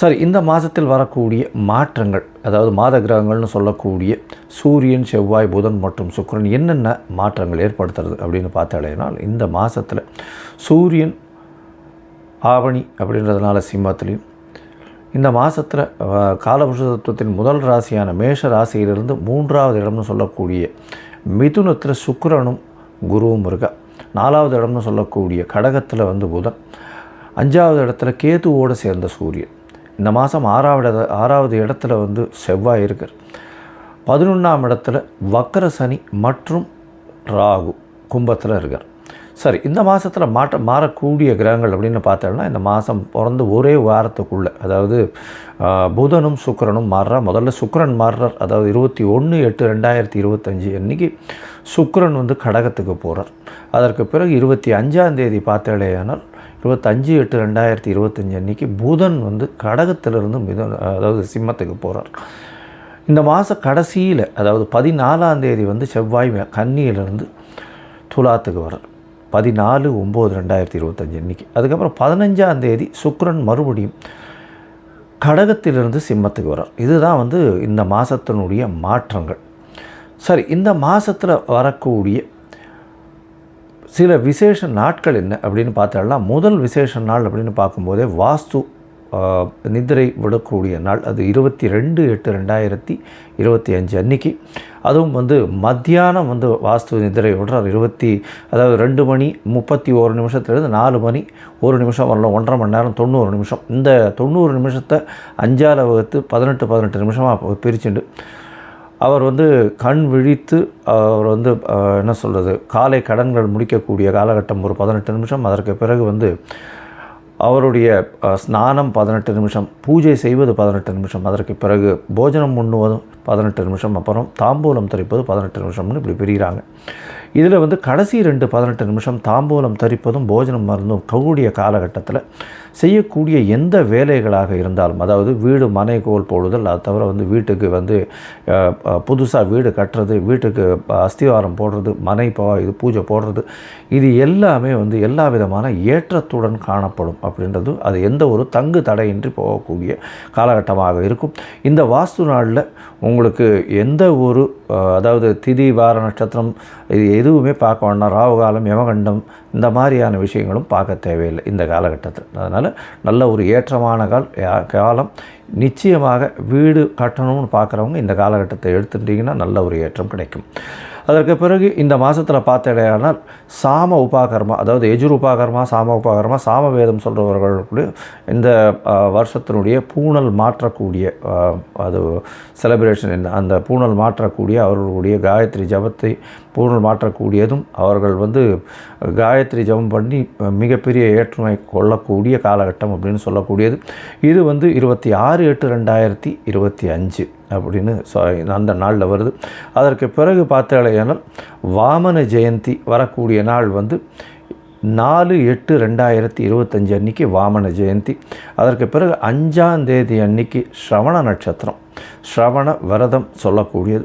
சரி இந்த மாதத்தில் வரக்கூடிய மாற்றங்கள் அதாவது மாத கிரகங்கள்னு சொல்லக்கூடிய சூரியன் செவ்வாய் புதன் மற்றும் சுக்கிரன் என்னென்ன மாற்றங்கள் ஏற்படுத்துறது அப்படின்னு பார்த்தாலேனால் இந்த மாதத்தில் சூரியன் ஆவணி அப்படின்றதுனால சிம்மத்திலையும் இந்த மாதத்தில் காலபுருஷ தத்துவத்தின் முதல் ராசியான மேஷ ராசியிலிருந்து மூன்றாவது இடம்னு சொல்லக்கூடிய மிதுனத்தில் சுக்கரனும் குருவும் இருக்கா. நாலாவது இடம்னு சொல்லக்கூடிய கடகத்தில் வந்து புதன் அஞ்சாவது இடத்துல கேதுவோடு சேர்ந்த சூரியன். இந்த மாதம் ஆறாவது ஆறாவது இடத்துல வந்து செவ்வாய் இருக்கார். பதினொன்றாம் இடத்துல வக்கர சனி மற்றும் ராகு கும்பத்தில் இருக்கார். சரி இந்த மாதத்தில் மாற்ற மாறக்கூடிய கிரகங்கள் அப்படின்னு பார்த்தோம்னா இந்த மாதம் பிறந்து ஒரே வாரத்துக்குள்ளே அதாவது புதனும் சுக்கரனும் மாறுறா. முதல்ல சுக்கரன் மாறுறார். அதாவது இருபத்தி ஒன்று எட்டு ரெண்டாயிரத்தி இருபத்தஞ்சி அன்றைக்கி சுக்கரன் வந்து கடகத்துக்கு போகிறார் அதற்கு பிறகு இருபத்தி அஞ்சாம் தேதி பார்த்தேடையானால் இருபத்தஞ்சு எட்டு ரெண்டாயிரத்தி இருபத்தஞ்சி அன்றைக்கி புதன் வந்து கடகத்திலிருந்து மிதன் அதாவது சிம்மத்துக்கு போகிறார் இந்த மாத கடைசியில் அதாவது பதினாலாம் தேதி வந்து செவ்வாய் மே- கன்னியிலிருந்து துலாத்துக்கு வர்றார். பதினாலு ஒம்பது ரெண்டாயிரத்தி இருபத்தஞ்சி அன்றைக்கி அதுக்கப்புறம் பதினஞ்சாம் தேதி சுக்ரன் மறுபடியும் கடகத்திலிருந்து சிம்மத்துக்கு வரார் இதுதான் வந்து இந்த மாதத்தினுடைய மாற்றங்கள். சரி இந்த மாதத்தில் வரக்கூடிய சில விசேஷ நாட்கள் என்ன அப்படின்னு பார்த்தாலாம் முதல் விசேஷ நாள் அப்படின்னு பார்க்கும்போதே வாஸ்து நிதிரை விடக்கூடிய நாள். அது இருபத்தி ரெண்டு எட்டு ரெண்டாயிரத்தி இருபத்தி அஞ்சு அன்னைக்கு. அதுவும் வந்து மத்தியானம் வந்து வாஸ்து நிதிரை விடுறார். இருபத்தி அதாவது ரெண்டு மணி முப்பத்தி ஒரு நிமிஷத்துலேருந்து நாலு மணி ஒரு நிமிஷம் வரலாம் ஒன்றரை மணி நேரம் தொண்ணூறு நிமிஷம். இந்த தொண்ணூறு நிமிஷத்தை அஞ்சால வகுத்து பதினெட்டு பதினெட்டு நிமிஷமாக பிரிச்சுண்டு. அவர் வந்து கண் விழித்து அவர் வந்து என்ன சொல்கிறது காலை கடன்கள் முடிக்கக்கூடிய காலகட்டம் ஒரு பதினெட்டு நிமிஷம். அதற்கு பிறகு வந்து அவருடைய ஸ்நானம் பதினெட்டு நிமிஷம் பூஜை செய்வது பதினெட்டு நிமிஷம். அதற்கு பிறகு போஜனம் உண்ணுவதும் பதினெட்டு நிமிஷம். அப்புறம் தாம்பூலம் தரிப்பது பதினெட்டு நிமிஷம்னு இப்படி பிரிகிறாங்க. இதில் வந்து கடைசி ரெண்டு பதினெட்டு நிமிஷம் தாம்பூலம் தரிப்பதும் போஜனம் மருந்தும் கூடிய காலகட்டத்தில் செய்யக்கூடிய எந்த வேலைகளாக இருந்தாலும் அதாவது வீடு மனை கோல் போடுதல் அது தவிர வந்து வீட்டுக்கு வந்து புதுசாக வீடு கட்டுறது வீட்டுக்கு அஸ்திவாரம் போடுறது மனை போ இது பூஜை போடுறது இது எல்லாமே வந்து எல்லா விதமான ஏற்றத்துடன் காணப்படும் அப்படின்றது அது எந்த ஒரு தங்கு தடையின்றி போகக்கூடிய காலகட்டமாக இருக்கும். இந்த வாஸ்து நாளில் உங்களுக்கு எந்த ஒரு அதாவது திதி வார நட்சத்திரம் இது எதுவுமே பார்க்க வேண்டாம். ராவுகாலம் யமகண்டம் இந்த மாதிரியான விஷயங்களும் பார்க்க தேவையில்லை இந்த காலகட்டத்தில். அதனால் நல்ல ஒரு ஏற்றமான கால் யா- காலம். நிச்சயமாக வீடு கட்டணும்னு பார்க்குறவங்க இந்த காலகட்டத்தை எடுத்துட்டிங்கன்னா நல்ல ஒரு ஏற்றம் கிடைக்கும். அதற்கு பிறகு இந்த மாதத்தில் பார்த்தடையானால் சாம உபாகர்மா அதாவது எஜுர் உபாகர்மா சாம உபாகர்மா சாம வேதம் கூட இந்த வருஷத்தினுடைய பூணல் மாற்றக்கூடிய அது செலிப்ரேஷன் என்ன அந்த பூணல் மாற்றக்கூடிய அவர்களுடைய காயத்ரி ஜபத்தை பூணல் மாற்றக்கூடியதும் அவர்கள் வந்து காயத்ரி ஜபம் பண்ணி மிகப்பெரிய ஏற்றுமை கொள்ளக்கூடிய காலகட்டம் அப்படின்னு சொல்லக்கூடியது. இது வந்து இருபத்தி ஆறு எட்டு ரெண்டாயிரத்தி இருபத்தி அஞ்சு அப்படின்னு சொ- அந்த நாளில் வருது. அதற்கு பிறகு பார்த்தாலேயானால் வாமன ஜெயந்தி வரக்கூடிய நாள் வந்து நாலு எட்டு ரெண்டாயிரத்தி இருபத்தஞ்சு அன்னைக்கு வாமன ஜெயந்தி. அதற்கு பிறகு அஞ்சாந்தேதி அன்னைக்கு ஸ்ரவண நட்சத்திரம். ஸ்ரவண விரதம் சொல்லக்கூடியது.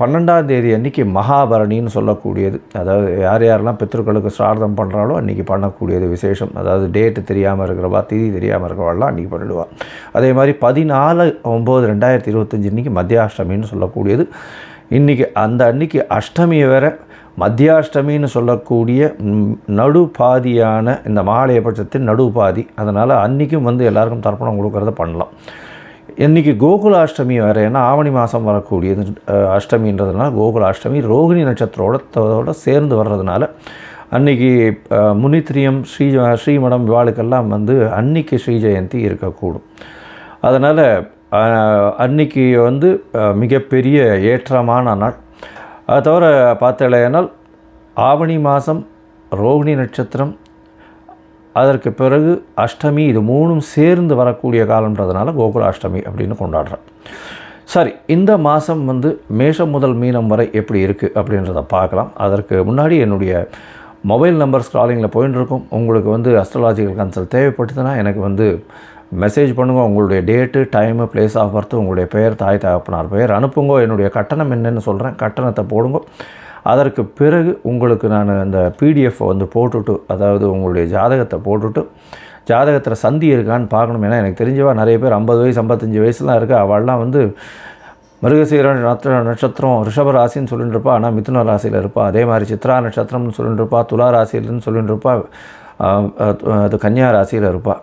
பன்னெண்டாம் தேதி அன்றைக்கி மகாபரணின்னு சொல்லக்கூடியது. அதாவது யார் யாரெல்லாம் பித்ருக்களுக்கு சிரார்த்தம் பண்ணுறாலோ அன்றைக்கி பண்ணக்கூடியது விசேஷம். அதாவது டேட்டு தெரியாமல் இருக்கிறவா திதி தெரியாமல் இருக்கிறவாள்லாம் அன்றைக்கி பண்ணிடுவா. அதே மாதிரி பதினாலு ஒம்பது ரெண்டாயிரத்தி இருபத்தஞ்சி அன்றைக்கி மத்தியாஷ்டமின்னு சொல்லக்கூடியது. இன்றைக்கி அந்த அன்னைக்கு அஷ்டமியை வேற. மத்தியாஷ்டமின்னு சொல்லக்கூடிய நடுபாதியான இந்த மகாலயபட்சத்தின் நடுபாதி. அதனால் அன்றைக்கும் வந்து எல்லாருக்கும் தர்ப்பணம் கொடுக்கறத பண்ணலாம். இன்றைக்கி கோகுலாஷ்டமி வேறு ஏன்னா ஆவணி மாதம் வரக்கூடியது அஷ்டமின்றதுனால கோகுல அஷ்டமி ரோகிணி நட்சத்திரத்தோட சேர்ந்து வர்றதுனால அன்றைக்கி முனித்திரியம் ஸ்ரீ ஸ்ரீமடம் இவாளுக்கெல்லாம் வந்து அன்னைக்கு ஸ்ரீ ஜெயந்தி இருக்கக்கூடும். அதனால் அன்னைக்கு வந்து மிகப்பெரிய ஏற்றமான நாள். அது தவிர பார்த்தலையானால் ஆவணி மாதம் ரோகிணி நட்சத்திரம் அதற்கு பிறகு அஷ்டமி இது மூணும் சேர்ந்து வரக்கூடிய காலம்ன்றதுனால கோகுல அஷ்டமி அப்படின்னு கொண்டாடுறேன். சரி இந்த மாதம் வந்து மேஷம் முதல் மீனம் வரை எப்படி இருக்குது அப்படின்றத பார்க்கலாம். அதற்கு முன்னாடி என்னுடைய மொபைல் நம்பர் ஸ்க்ராலிங்கில் போயின்னு இருக்கும் உங்களுக்கு வந்து அஸ்ட்ராலாஜிக்கல் கன்சல்ட் தேவைப்பட்டதுன்னா எனக்கு வந்து மெசேஜ் பண்ணுங்கள் உங்களுடைய date time place of birth உங்களுடைய பெயர் தாய் தகப்பனார் பெயர் அனுப்புங்க. என்னுடைய கட்டணம் என்னென்னு சொல்கிறேன் கட்டணத்தை போடுங்க. அதற்கு பிறகு உங்களுக்கு நான் அந்த பிடிஎஃப் வந்து போட்டுட்டு அதாவது உங்களுடைய ஜாதகத்தை போட்டுட்டு ஜாதகத்தில் சந்தி இருக்கான்னு பார்க்கணும். ஏன்னா எனக்கு தெரிஞ்சவா நிறைய பேர் ஐம்பது வயசு ஐம்பத்தஞ்சு வயசுலாம் இருக்குது அவள்லாம் வந்து மிருகசீர நட்ச நட்சத்திரம் ரிஷப ராசின்னு சொல்லிட்டு இருப்பா. ஆனால் மிதுன ராசியில் இருப்பா. அதே மாதிரி சித்ரா நட்சத்திரம்னு சொல்லிட்டு இருப்பா. துலா ராசியில்னு சொல்லிட்டு இருப்பா. அது கன்னியா ராசியில் இருப்பாள்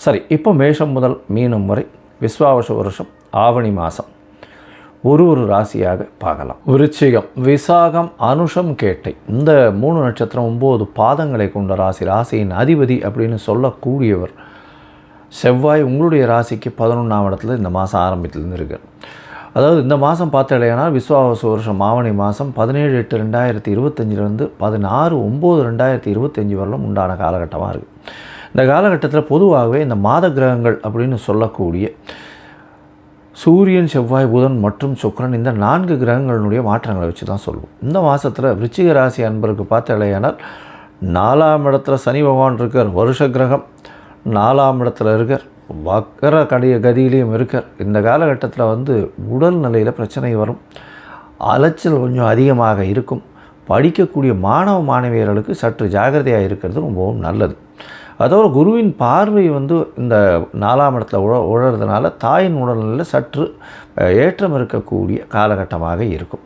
சரி இப்போ மேஷம் முதல் மீனம் வரை விஸ்வாவச வருஷம் ஆவணி மாதம் ஒரு ஒரு ராசியாக பார்க்கலாம். விருச்சிகம் விசாகம் அனுஷம் கேட்டை. இந்த மூணு நட்சத்திரம் ஒம்பது பாதங்களை கொண்ட ராசி ராசியின் அதிபதி அப்படின்னு சொல்லக்கூடியவர் செவ்வாய் உங்களுடைய ராசிக்கு பதினொன்றாம் இடத்துல இந்த மாதம் ஆரம்பத்திலேருந்து இருக்கார் அதாவது இந்த மாதம் பார்த்தாலேனா விஸ்வாவச வருஷம் ஆவணி மாதம் பதினேழு எட்டு ரெண்டாயிரத்தி இருபத்தஞ்சிலேருந்து பதினாறு ஒம்பது ரெண்டாயிரத்தி இருபத்தஞ்சி வரலும் உண்டான காலகட்டமாக இருக்குது இந்த காலகட்டத்தில் பொதுவாகவே இந்த மாத கிரகங்கள் அப்படின்னு சொல்லக்கூடிய சூரியன் செவ்வாய் புதன் மற்றும் சுக்கிரன் இந்த நான்கு கிரகங்களினுடைய மாற்றங்களை வச்சு தான் சொல்லுவோம் இந்த மாதத்தில் விருச்சிக ராசி அன்பருக்கு பார்த்தாலேயானால் நாலாம் இடத்துல சனி பகவான் இருக்கார் வருஷ கிரகம். நாலாம் இடத்துல இருக்கார் வக்கர கடைய கதியிலையும் இருக்கார். இந்த காலகட்டத்தில் வந்து உடல் நிலையில் பிரச்சனை வரும். அலைச்சல் கொஞ்சம் அதிகமாக இருக்கும். படிக்கக்கூடிய மாணவ மாணவியர்களுக்கு சற்று ஜாகிரதையாக இருக்கிறது ரொம்பவும் நல்லது. அதோட குருவின் பார்வை வந்து இந்த நாலாம் இடத்துல உழ உழறதுனால தாயின் உடல்நிலையில் சற்று ஏற்றம் இருக்கக்கூடிய காலகட்டமாக இருக்கும்.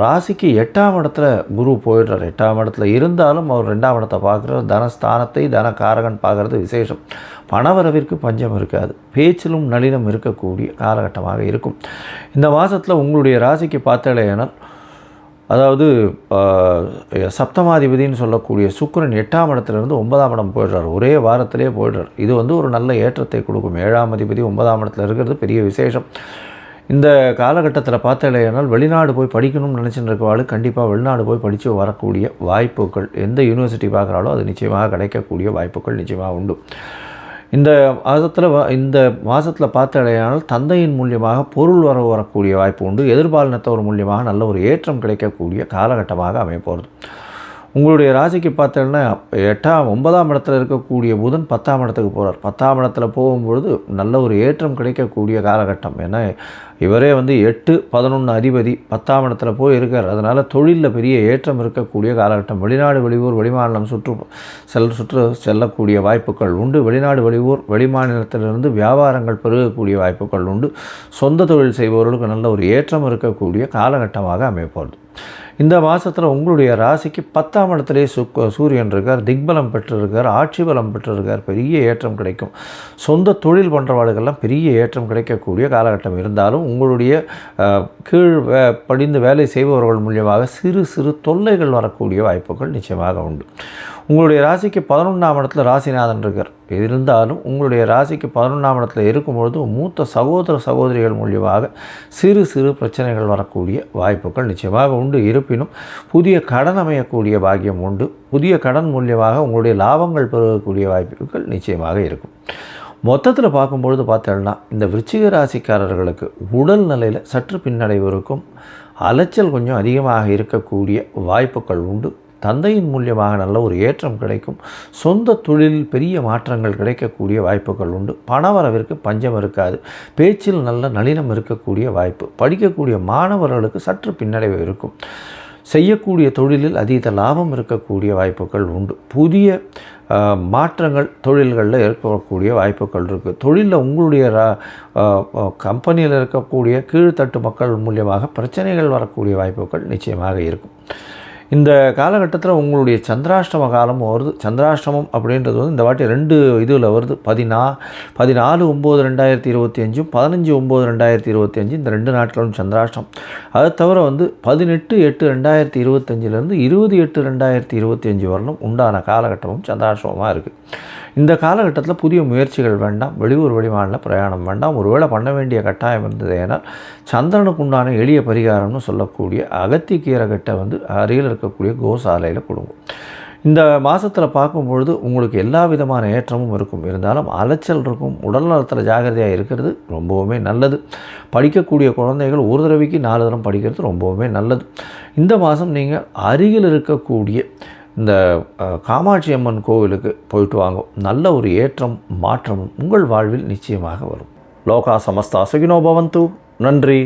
ராசிக்கு எட்டாம் இடத்துல குரு போயிடுறார். எட்டாம் இடத்துல இருந்தாலும் அவர் ரெண்டாம் இடத்தை பார்க்குற தனஸ்தானத்தை தனக்காரகன் பார்க்குறது விசேஷம். பணவரவிற்கு பஞ்சம் இருக்காது. பேச்சிலும் நளினம் இருக்கக்கூடிய காலகட்டமாக இருக்கும். இந்த மாதத்தில் உங்களுடைய ராசிக்கு பார்த்தாலேயானால் அதாவது சப்தமாதிபதினு சப்தமாதிபதின்னு சொல்லக்கூடிய சுக்கரன் எட்டாம் இடத்துலேருந்து ஒன்பதாம் இடம் போயிடுறார். ஒரே வாரத்திலே போயிடுறார். இது வந்து ஒரு நல்ல ஏற்றத்தை கொடுக்கும். ஏழாம் அதிபதி ஒன்பதாம் இடத்துல இருக்கிறது பெரிய விசேஷம். இந்த காலகட்டத்தில் பார்த்தாலேயானால் வெளிநாடு போய் படிக்கணும்னு நினச்சிட்டு இருக்கவாள் கண்டிப்பாக வெளிநாடு போய் படித்து வரக்கூடிய வாய்ப்புகள் எந்த யூனிவர்சிட்டி பார்க்குறாலோ அது நிச்சயமாக கிடைக்கக்கூடிய வாய்ப்புகள் நிச்சயமாக உண்டு. இந்த மாதத்தில் இந்த மாதத்தில் பார்த்தடையானால் தந்தையின் மூலியமாக பொருள் வரவு வரக்கூடிய வாய்ப்பு உண்டு. எதிர்பாலினத்தவர் மூலியமாக நல்ல ஒரு ஏற்றம் கிடைக்கக்கூடிய காலகட்டமாக அமையப்போகிறது உங்களுடைய ராசிக்கு பார்த்தோன்னா எட்டாம் ஒன்பதாம் இடத்துல இருக்கக்கூடிய புதன் பத்தாம் இடத்துக்கு போகிறார் பத்தாம் இடத்துல போகும்பொழுது நல்ல ஒரு ஏற்றம் கிடைக்கக்கூடிய காலகட்டம். ஏன்னா இவரே வந்து எட்டு பதினொன்று அதிபதி பத்தாம் இடத்துல போய் இருக்கார். அதனால் தொழிலில் பெரிய ஏற்றம் இருக்கக்கூடிய காலகட்டம். வெளிநாடு வெளியூர் வெளிமாநிலம் சுற்று செல் சுற்று செல்லக்கூடிய வாய்ப்புகள் உண்டு. வெளிநாடு வெளியூர் வெளிமாநிலத்திலிருந்து வியாபாரங்கள் பெருகக்கூடிய வாய்ப்புகள் உண்டு. சொந்த தொழில் செய்பவர்களுக்கு நல்ல ஒரு ஏற்றம் இருக்கக்கூடிய காலகட்டமாக அமைப்போகுது இந்த மாதத்தில் உங்களுடைய ராசிக்கு பத்தாம் இடத்துலேயே சு சூரியன் இருக்கார் திக்பலம் பெற்றிருக்கார் ஆட்சி பலம் பெற்றிருக்கார் பெரிய ஏற்றம் கிடைக்கும். சொந்த தொழில் பண்ணுறவாளுக்கெல்லாம் பெரிய ஏற்றம் கிடைக்கக்கூடிய காலகட்டம் இருந்தாலும் உங்களுடைய கீழ் படிந்து வேலை செய்பவர்கள் மூலியமாக சிறு சிறு தொல்லைகள் வரக்கூடிய வாய்ப்புகள் நிச்சயமாக உண்டு. உங்களுடைய ராசிக்கு பதினொன்றாம் இடத்துல ராசிநாதன் இருக்கார். இருந்தாலும் உங்களுடைய ராசிக்கு பதினொன்றாம் இடத்துல இருக்கும்பொழுது மூத்த சகோதர சகோதரிகள் மூலியமாக சிறு சிறு பிரச்சனைகள் வரக்கூடிய வாய்ப்புகள் நிச்சயமாக உண்டு. இருப்பினும் புதிய கடன் அமையக்கூடிய பாக்கியம் உண்டு. புதிய கடன் மூலியமாக உங்களுடைய லாபங்கள் பெறக்கூடிய வாய்ப்புகள் நிச்சயமாக இருக்கும். மொத்தத்தில் பார்க்கும்பொழுது பார்த்தோம்னா இந்த விருச்சிக ராசிக்காரர்களுக்கு உடல் நிலையில் சற்று பின்னடைவு இருக்கும். அலைச்சல் கொஞ்சம் அதிகமாக இருக்கக்கூடிய வாய்ப்புகள் உண்டு. தந்தையின் மூலியமாக நல்ல ஒரு ஏற்றம் கிடைக்கும். சொந்த தொழிலில் பெரிய மாற்றங்கள் கிடைக்கக்கூடிய வாய்ப்புகள் உண்டு. பணவரவிற்கு பஞ்சம் இருக்காது. பேச்சில் நல்ல நளினம் இருக்கக்கூடிய வாய்ப்பு. படிக்கக்கூடிய மாணவர்களுக்கு சற்று பின்னடைவு இருக்கும். செய்யக்கூடிய தொழிலில் அதீத லாபம் இருக்கக்கூடிய வாய்ப்புகள் உண்டு. புதிய மாற்றங்கள் தொழில்களில் இருக்கக்கூடிய வாய்ப்புகள் இருக்குது தொழிலில் உங்களுடைய கம்பெனியில் இருக்கக்கூடிய கீழ்த்தட்டு மக்கள் மூலியமாக பிரச்சனைகள் வரக்கூடிய வாய்ப்புகள் நிச்சயமாக இருக்கும். இந்த காலகட்டத்தில் உங்களுடைய சந்திராஷ்டம காலம் வருது. சந்திராஷ்டமம் அப்படின்றது வந்து இந்த வாட்டி ரெண்டு இதில் வருது. பதினா பதினாலு ஒம்பது ரெண்டாயிரத்தி இருபத்தி அஞ்சும் பதினஞ்சு ஒம்பது ரெண்டாயிரத்தி இருபத்தி அஞ்சு இந்த ரெண்டு நாட்களும் சந்திராஷ்டம் அதை தவிர வந்து பதினெட்டு எட்டு ரெண்டாயிரத்தி இருபத்தஞ்சிலேருந்து இருபது எட்டு ரெண்டாயிரத்தி இருபத்தி அஞ்சு வரலும் உண்டான காலகட்டமும் சந்திராஷ்டமமாக இருக்குது இந்த காலகட்டத்தில் புதிய முயற்சிகள் வேண்டாம் வெளியூர் வெளிமாநில பிரயாணம் வேண்டாம் ஒருவேளை பண்ண வேண்டிய கட்டாயம் இருந்தது ஏனால் சந்திரனுக்கு உண்டான எளிய பரிகாரம்னு சொல்லக்கூடிய அகத்திக்கீரை கட்டை வந்து அருகில் இருக்கக்கூடிய கோசாலையில் கொடுக்கும் இந்த மாதத்தில் பார்க்கும்பொழுது உங்களுக்கு எல்லா விதமான ஏற்றமும் இருக்கும். இருந்தாலும் அலைச்சல் இருக்கும் உடல் நலத்தில் ஜாகிரதையாக இருக்கிறது ரொம்பவுமே நல்லது. படிக்கக்கூடிய குழந்தைகள் ஒரு தடவைக்கு நாலு தரம் படிக்கிறது ரொம்பவுமே நல்லது. இந்த மாதம் நீங்கள் அருகில் இருக்கக்கூடிய இந்த காமாட்சி அம்மன் கோவிலுக்கு போயிட்டு வாங்க. நல்ல ஒரு ஏற்றம் மாற்றமும் உங்கள் வாழ்வில் நிச்சயமாக வரும். லோகா சமஸ்தா சுகினோ பவந்து. நன்றி.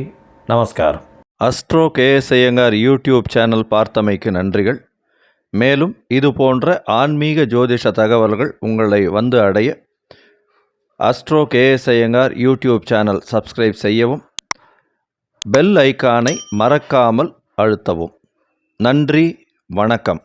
நமஸ்காரம். Astro KS Iyengar YouTube channel பார்த்தமைக்கு நன்றிகள். மேலும் இது போன்ற ஆன்மீக ஜோதிஷ தகவல்கள் உங்களை வந்து அடைய astro KS Iyengar YouTube channel subscribe செய்யவும் பெல் ஐகானை மறக்காமல் அழுத்தவும். நன்றி. வணக்கம்.